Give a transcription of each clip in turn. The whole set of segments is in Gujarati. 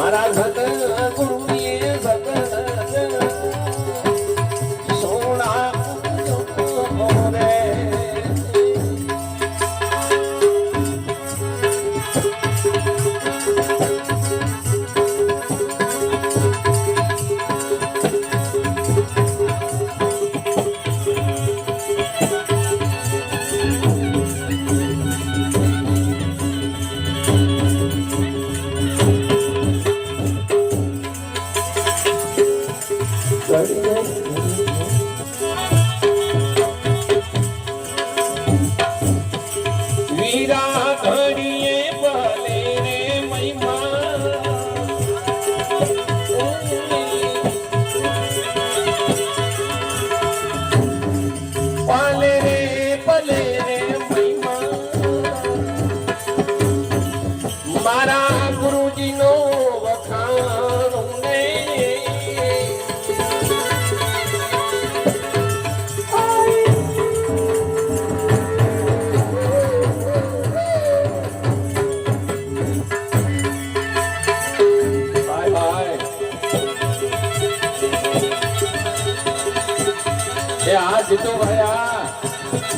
મારા ઘટ मेरा घर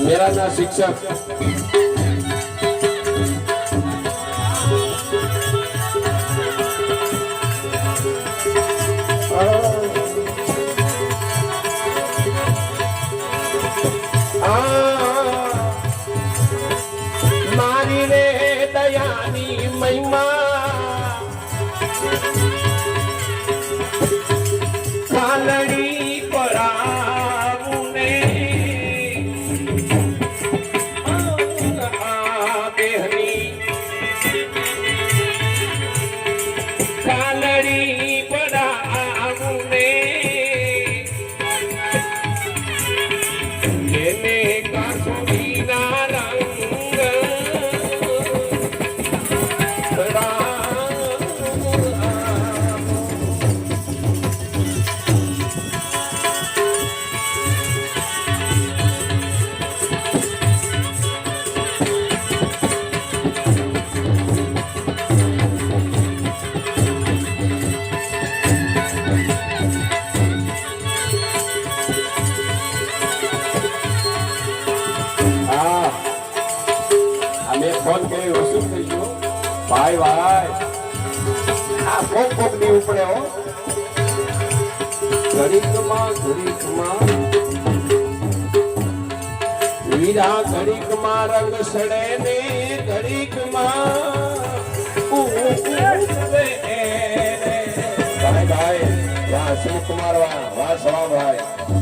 મેળાના શિક્ષક. મારી રે દયાની મહિમા. કોક કોક દી ઉપડે હો. ઘડીકમાં વીરા ઘડીકમાં રંગ સડે ને ઘડીકમાં. ભાઈ ભાઈ વાહ શિવકુમાર વાહ વાહ સ્વામ ભાઈ.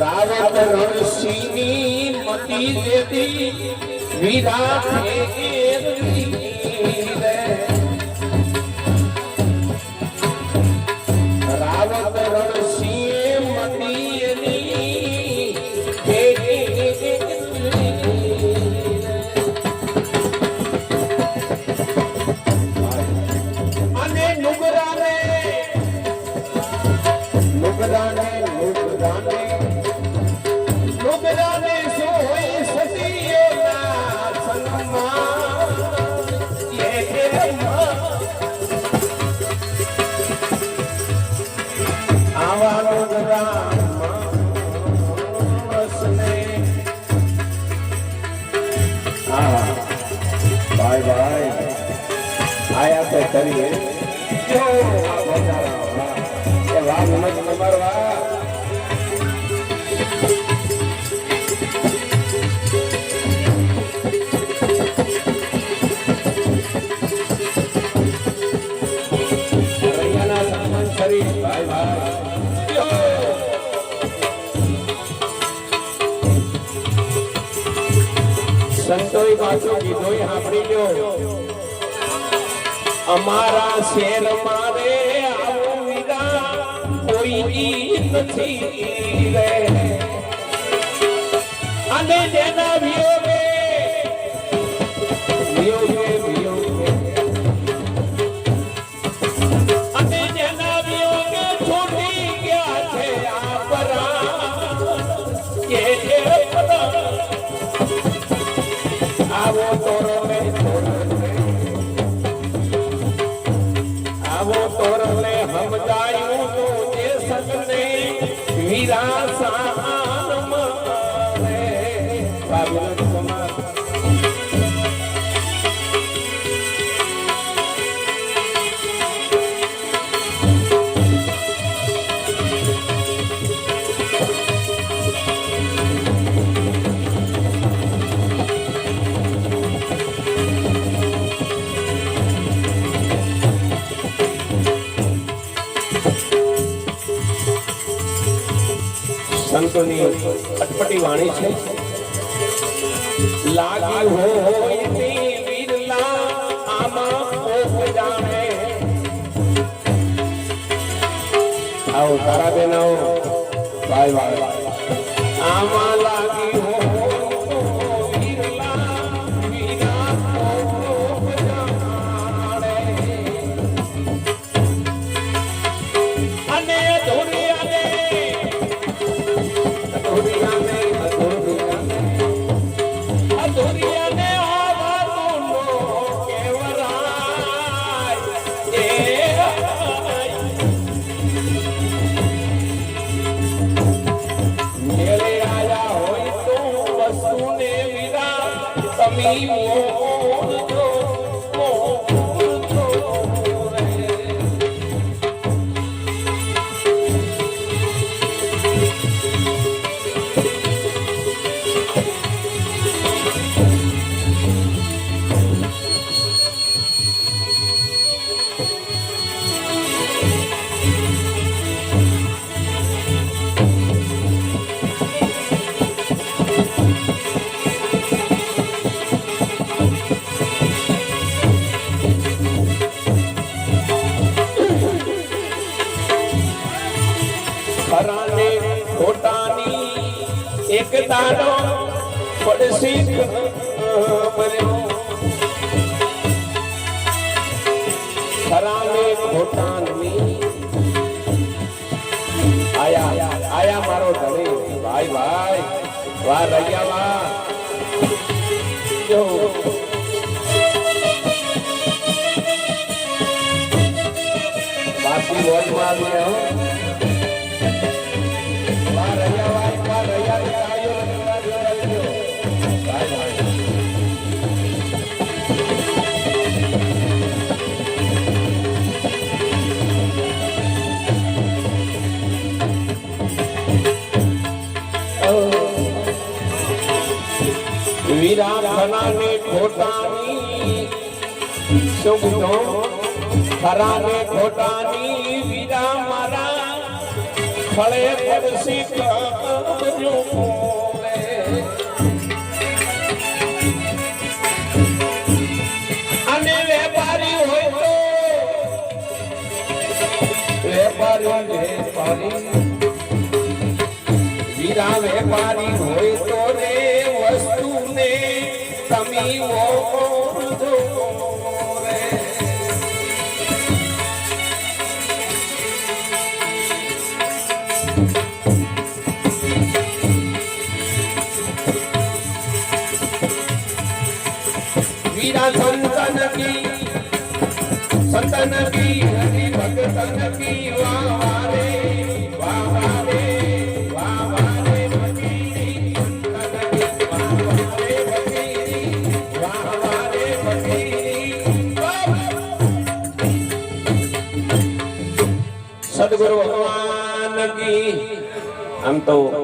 રાવણ રણસિંહની મતી દેતી વિરા ભાઈ આયા તો કરીએ. જો આ અમારા શેર મારે આવો વીરા કોઈ નથી. રે અને જેના સંતોની અટપટી વાણી છે. લાગી હોય તે વિરલા આમાં કોક જાણે. આવો તારા બેન આવો બાય બાય. આમાં be more. ખોટાની એક દાડો પડશે બન્યો ખરાને ખોટાની આયા આયા મારો ધણી. ભાઈ ભાઈ વાહ રૈયા વાહ જો. વોટમાં આવ્યા વીરા ખનાને ખોટાની સુગંધો ખરાને ખોટાની વીરા મારા અને વેપારી વેપારી વીરા વેપારી હોય તો ಸಮೀವೋ વીરા સંતન કી સંતન કી હરિ ભગતન કી વાહ. સદગુરુ ભગવાન કી આમ તો